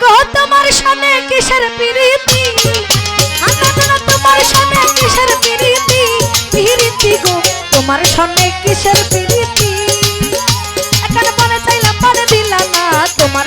গো, তোমার সামনে কিসের পিরিতি? তোমার সামনে কিসের পিরিতি? পিরিতি গো, তোমার সামনে কিসের পিরিতি? এখানে পানে চাইলাম পানে দিলাম না, তোমার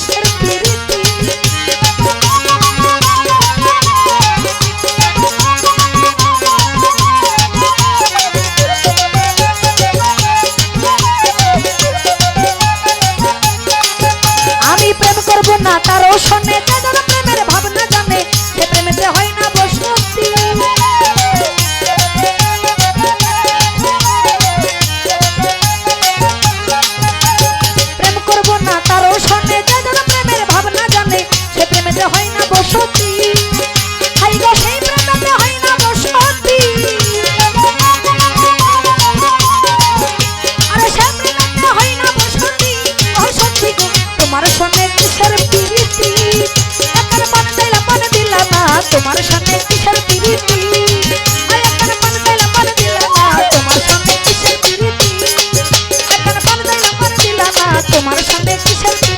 সামনে